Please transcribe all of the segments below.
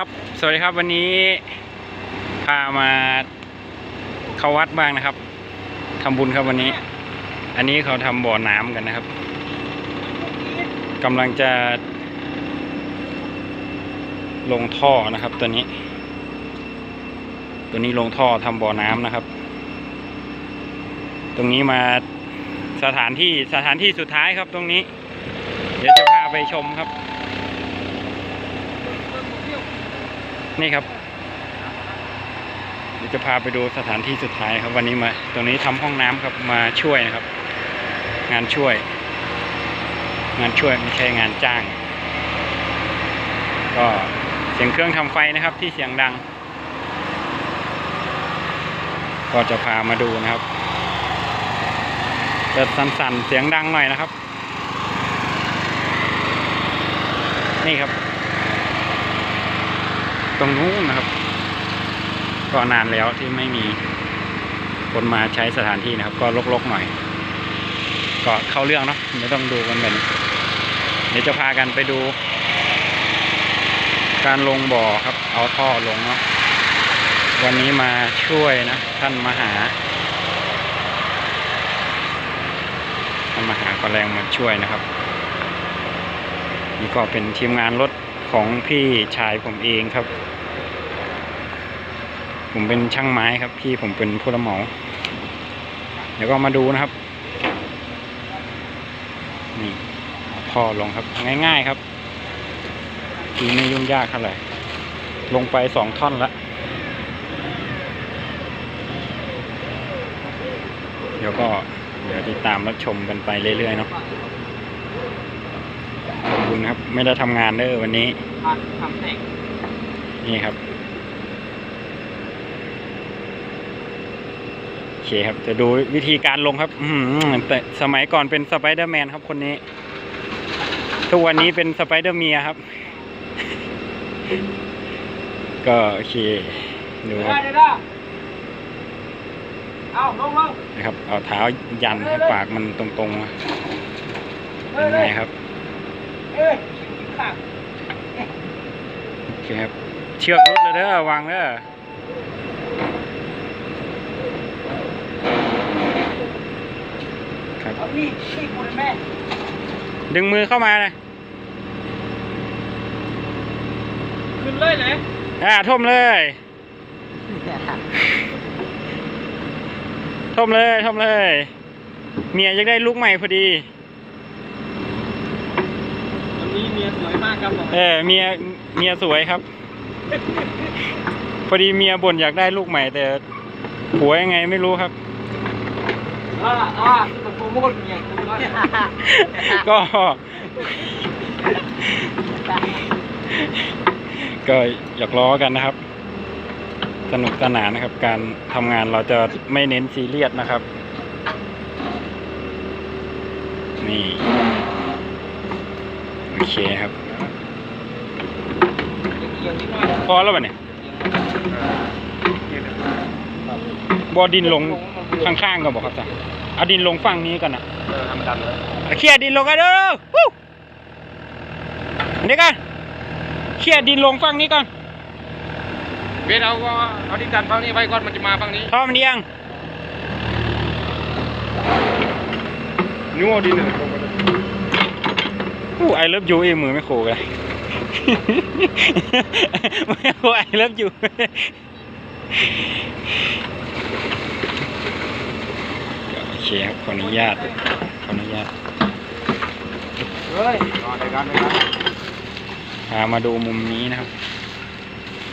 ครับสวัสดีครับวันนี้พามาเข้าวัดบ้างนะครับทำบุญครับวันนี้ อันนี้เขาทำบ่อน้ำกันนะครับกำลังจะ ลงท่อนะครับ ตัวนี้ ตัวนี้ลงท่อทำบ่อน้ำนะครับ ตรงนี้มาสถานที่สถานที่สุดท้ายครับตรงนี้ เดี๋ยวจะพาไปชมครับ นี่ครับเดี๋ยวจะพาไปดูสถานที่สุดท้ายครับ วันนี้มา ตรงนี้ทำห้องน้ำครับมาช่วยนะครับ งานช่วย งานช่วยไม่ใช่งานจ้าง ก็เสียงเครื่องทำไฟนะครับ ที่เสียงดัง ก็จะพามาดูนะครับจะสั่นๆเสียงดังหน่อยนะครับ นี่ครับ ตรงนู้นนะครับ ก็นานแล้วที่ไม่มีคนมาใช้สถานที่นะครับ ก็ลกๆหน่อย ก็เข้าเรื่องเนาะไม่ต้องดูกันแบบนี้เดี๋ยวจะพากันไปดู การลงบ่อครับ เอาท่อลงเนาะวันนี้มาช่วยนะ ท่านมหาท่านมหาก็แรงมาช่วยนะครับ นี่ก็เป็นทีมงานรถ ของพี่ชายผมเองครับ ผมเป็นช่างไม้ครับ พี่ผมเป็นผู้รับเหมา เดี๋ยวก็มาดูนะครับ นี่เอาท่อลงครับ ง่าย ๆครับทีไม่ยุ่งยากเท่าไหร่ลงไปสองท่อนละเดี๋ยวก็เดี๋ยวติดตามรับชมกันไปเรื่อยๆเนาะ คุณครับ ไม่ได้ทำงานเด้อวันนี้ทำแต่งนี่ครับโอเคครับ จะดูวิธีการลงครับ อืมแต่สมัยก่อนเป็นสไปเดอร์แมนครับคนนี้ ทุกวันนี้เป็นสไปเดอร์เมียครับ ก็โอเค ดูคได้รับได้ได้เอาลงลงนะครับ เอาเท้ายันให้ปากมันตรงๆนะเฮ้เป็ยนเฮ้ไงยครับ เอ้ยขาดโอเคครับ เชือกรุดเลยเด้อวางเด้อครับเอาพี่พี่คุณแม่ ดึงมือเข้ามานะขึ้นเลยเลยอ่าท่มเลยท่มเลยท่มเลย เมียอยากได้ลูกใหม่พอดีวั นนี้เมียสวยมากครับผมเออเมียเมียสวยครับ พอดีเมียบ่นอยากได้ลูกใหม่แต่ผัวยังไงไม่รู้ครับอ่าอ่ามันโปรโมทเมียคุณเนี่ยก็ก็อยากล้อกันนะครับ สนุกสนานนะครับ การทำงานเราจะไม่เน้นซีเรียสนะครับ นี่ โอเคครับเอียงนิดหน่อยพอแล้วป่ะเนี่ยบอดินลงข้างๆก็บอกครับจ้ะเอาดินลงฝั่งนี้ก่อนนะเออทำดันเลยเคลียร์ดินลงกันเด้อวู้เดี๋ยวกันเคลียร์ดินลงฝั่งนี้ก่อนเบสเอาก็เอาที่ดันฝั่งนี้ไว้ก่อนมันจะมาฝั่งนี้ท่อมันเอียงนิ้วเอาดินเลยลงไปเลยอู้ ไอเลิฟยูเองมือไม่โคกันไม่โคไอเลิฟยูโอเคครับขออนุญาตขออนุญาตเฮ้ยนอนในกันในกันพามาดูมุมนี้นะครับ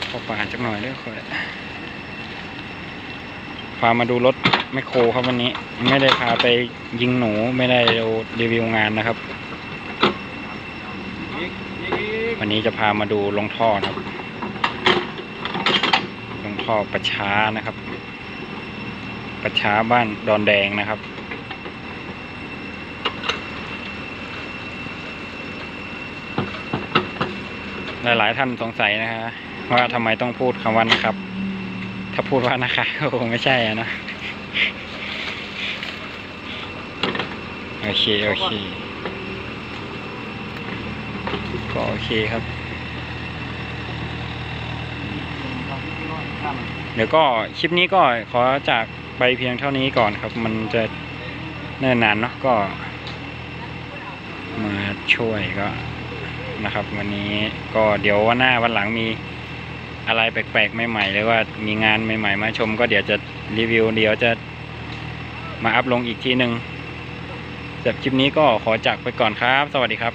ขอป่าจักหน่อยเด้อคอยพามาดูรถแมคโครครับวันนี้ ไม่ได้พาไปยิงหนูไม่ได้เอารีวิวงานนะครับอีกอีกอีก วันนี้จะพามาดูลงท่อนะครับ ลงท่อประช้านะครับ ประช้าบ้านดอนแดงนะครับ หลายๆท่านสงสัยนะฮะว่าทำไมต้องพูดคำว่านะครับ ถ้าพูดว่านะคะก็คงไม่ใช่อะนะโอเค โอเค ก็โอเคครับข้ามมันเดี๋ยวก็คลิปนี้ก็ขอจากไปเพียงเท่านี้ก่อนครับ มันจะเนิ่นนานเนาะก็มาช่วยก็นะครับ วันนี้ก็เดี๋ยววันหน้าวันหลังมีอะไรแปลกๆใหม่ๆหรือว่ามีงานใหม่ ๆ มาชม ก็เดี๋ยวจะรีวิวเดี๋ยวจะมาอัพลงอีกทีหนึ่งสำหรับคลิปนี้ก็ขอจากไปก่อนครับ สวัสดีครับ